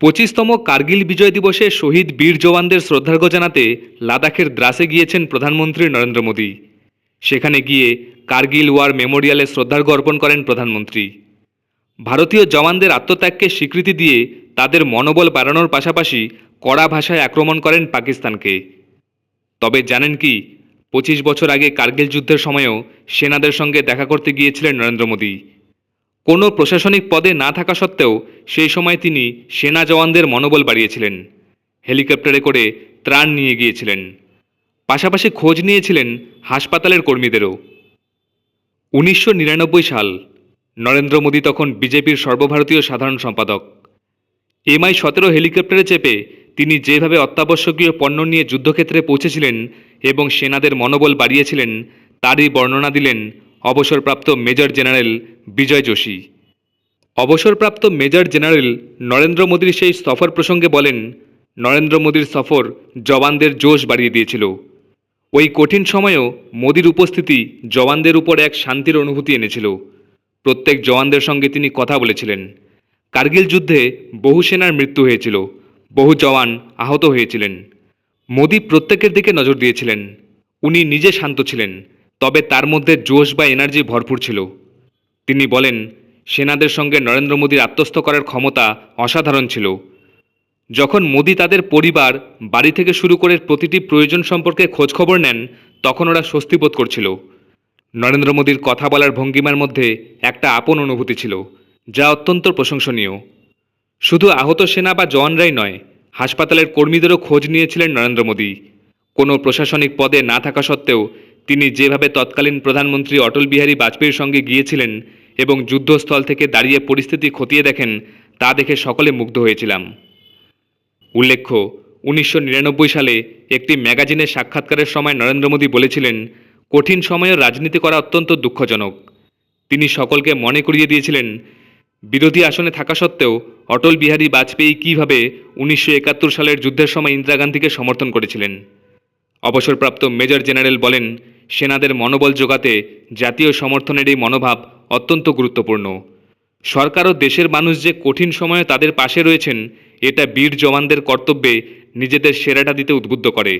পঁচিশতম কার্গিল বিজয় দিবসে শহীদ বীর জওয়ানদের শ্রদ্ধার্ঘ্য জানাতে লাদাখের দ্রাসে গিয়েছেন প্রধানমন্ত্রী নরেন্দ্র মোদী। সেখানে গিয়ে কার্গিল ওয়ার মেমোরিয়ালে শ্রদ্ধার্ঘ্য অর্পণ করেন প্রধানমন্ত্রী। ভারতীয় জওয়ানদের আত্মত্যাগকে স্বীকৃতি দিয়ে তাদের মনোবল বাড়ানোর পাশাপাশি কড়া ভাষায় আক্রমণ করেন পাকিস্তানকে। তবে জানেন কি, পঁচিশ বছর আগে কার্গিল যুদ্ধের সময়ও সেনাদের সঙ্গে দেখা করতে গিয়েছিলেন নরেন্দ্র মোদী। কোনো প্রশাসনিক পদে না থাকা সত্ত্বেও সেই সময় তিনি সেনা জওয়ানদের মনোবল বাড়িয়েছিলেন। হেলিকপ্টারে করে ত্রাণ নিয়ে গিয়েছিলেন। পাশাপাশি খোঁজ নিয়েছিলেন হাসপাতালের কর্মীদেরও। উনিশশো নিরানব্বই সাল, নরেন্দ্র মোদী তখন বিজেপির সর্বভারতীয় সাধারণ সম্পাদক। এমআই সতেরো হেলিকপ্টারে চেপে তিনি যেভাবে অত্যাবশ্যকীয় পণ্য নিয়ে যুদ্ধক্ষেত্রে পৌঁছেছিলেন এবং সেনাদের মনোবল বাড়িয়েছিলেন, তারই বর্ণনা দিলেন অবসরপ্রাপ্ত মেজর জেনারেল বিজয় যোশী। অবসরপ্রাপ্ত মেজর জেনারেল নরেন্দ্র মোদীর সেই সফর প্রসঙ্গে বলেন, নরেন্দ্র মোদীর সফর জওয়ানদের জোশ বাড়িয়ে দিয়েছিল। ওই কঠিন সময়েও মোদীর উপস্থিতি জওয়ানদের উপর এক শান্তির অনুভূতি এনেছিল। প্রত্যেক জওয়ানদের সঙ্গে তিনি কথা বলেছিলেন। কার্গিল যুদ্ধে বহু সেনার মৃত্যু হয়েছিল, বহু জওয়ান আহত হয়েছিলেন। মোদী প্রত্যেকের দিকে নজর দিয়েছিলেন। উনি নিজে শান্ত ছিলেন। তবে তার মধ্যে জোশ বা এনার্জি ভরপুর ছিল। তিনি বলেন, সেনাদের সঙ্গে নরেন্দ্র মোদীর আত্মস্থ করার ক্ষমতা অসাধারণ ছিল। যখন মোদী তাদের পরিবার, বাড়ি থেকে শুরু করে প্রতিটি প্রয়োজন সম্পর্কে খোঁজখবর নেন, তখন ওরা স্বস্তি বোধ করছিল। নরেন্দ্র মোদীর কথা বলার ভঙ্গিমার মধ্যে একটা আপন অনুভূতি ছিল, যা অত্যন্ত প্রশংসনীয়। শুধু আহত সেনা বা জওয়ানরাই নয়, হাসপাতালের কর্মীদেরও খোঁজ নিয়েছিলেন নরেন্দ্র মোদী। কোনো প্রশাসনিক পদে না থাকা সত্ত্বেও তিনি যেভাবে তৎকালীন প্রধানমন্ত্রী অটল বিহারী বাজপেয়ীর সঙ্গে গিয়েছিলেন এবং যুদ্ধস্থল থেকে দাঁড়িয়ে পরিস্থিতি খতিয়ে দেখেন, তা দেখে সকলে মুগ্ধ হয়েছিলাম। উল্লেখ্য, উনিশশো নিরানব্বই সালে একটি ম্যাগাজিনের সাক্ষাৎকারের সময় নরেন্দ্র মোদী বলেছিলেন, কঠিন সময়েও রাজনীতি করা অত্যন্ত দুঃখজনক। তিনি সকলকে মনে করিয়ে দিয়েছিলেন, বিরোধী আসনে থাকা সত্ত্বেও অটল বিহারী বাজপেয়ী কীভাবে উনিশশো একাত্তর সালের যুদ্ধের সময় ইন্দিরা গান্ধীকে সমর্থন করেছিলেন? অবসরপ্রাপ্ত মেজর জেনারেল বলেন সেনাদের মনোবল যোগাতে জাতীয় সমর্থনের এই মনোভাব অত্যন্ত গুরুত্বপূর্ণ। সরকার ও দেশের মানুষ যে কঠিন সময়ে তাদের পাশে রয়েছেন, এটা বীর জওয়ানদের কর্তব্যে নিজেদের সেরাটা দিতে উদ্বুদ্ধ করে।